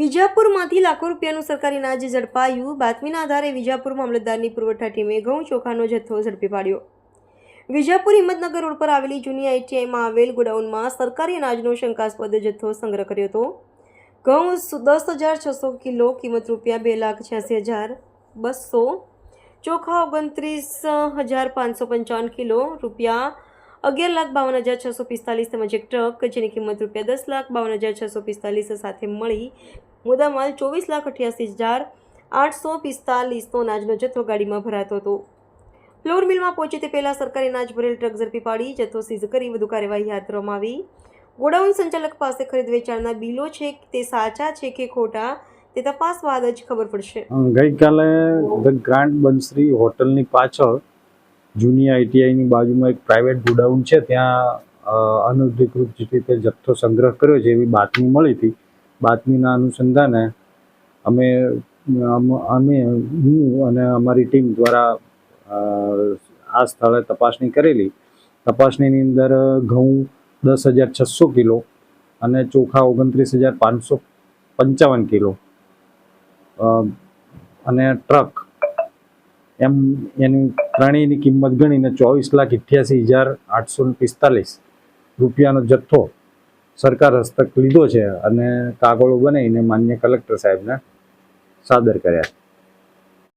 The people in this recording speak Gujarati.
વિજાપુરમાંથી લાખો રૂપિયાનું સરકારી અનાજ ઝડપાયું. બાતમીના આધારે વિજાપુર મામલતદારની પુરવઠા ટીમે ઘઉં ચોખાનો જથ્થો ઝડપી પાડ્યો. વિજાપુર હિંમતનગર રોડ પર આવેલી જૂની આઈટીઆઈમાં આવેલ ગોડાઉનમાં સરકારી અનાજનો શંકાસ્પદ જથ્થો સંગ્રહ કર્યો હતો. ઘઉં દસ હજાર છસો કિલો, કિંમત રૂપિયા બે લાખ છ્યાસી હજાર, બસો ચોખા ઓગણત્રીસ હજાર પાંચસો પંચાવન કિલો, રૂપિયા અગિયાર લાખ બાવન હજાર છસો પિસ્તાલીસ તેમજ એક ટ્રક જેની કિંમત રૂપિયા દસ લાખ બાવન હજાર છસો પિસ્તાલીસ સાથે મળી. મુદ્દામાલ ચોવીસ લાખ અઠ્યાસી હજાર આઠસો પિસ્તાલીસનો અનાજનો જથ્થો ગાડીમાં ભરાતો હતો. ફ્લોર મિલમાં પહોંચે તે પહેલાં સરકારી અનાજ ભરેલ ટ્રક ઝડપી પાડી, જથ્થો સીઝ કરી, વધુ કાર્યવાહી હાથ ધરવામાં આવી. ગોડાઉન સંચાલક પાસે ખરીદ વેચાણના બિલો છે તે સાચા છે કે ખોટા, તે તપાસ બાદ જ ખબર પડશે. ગઈકાલે ધ ગ્રાન્ડ બંસરી હોટલની પાછળ જૂની આઈટીઆઈની બાજુમાં એક પ્રાઇવેટ ગોડાઉન છે, ત્યાં અનધિકૃત રીતે જથ્થો સંગ્રહ કર્યો છે, એવી બાતમી મળી હતી. બાતમીના અનુસંધાને અમ- અમે હું અને અમારી ટીમ દ્વારા આ સ્થળે તપાસણી કરેલી. તપાસણીની અંદર ઘઉં દસ હજાર છસો કિલો અને ચોખા ઓગણત્રીસ હજાર પાંચસો પંચાવન કિલો. અને ટ્રક એમ એની ત્રણેયની કિંમત ગણીને ચોવીસ લાખ અઠ્યાસી હજાર આઠસો પિસ્તાલીસ રૂપિયાનો જથ્થો સરકાર હસ્તક લીધો છે અને કાગળો બનાવીને માન્ય કલેક્ટર સાહેબને સાદર કર્યા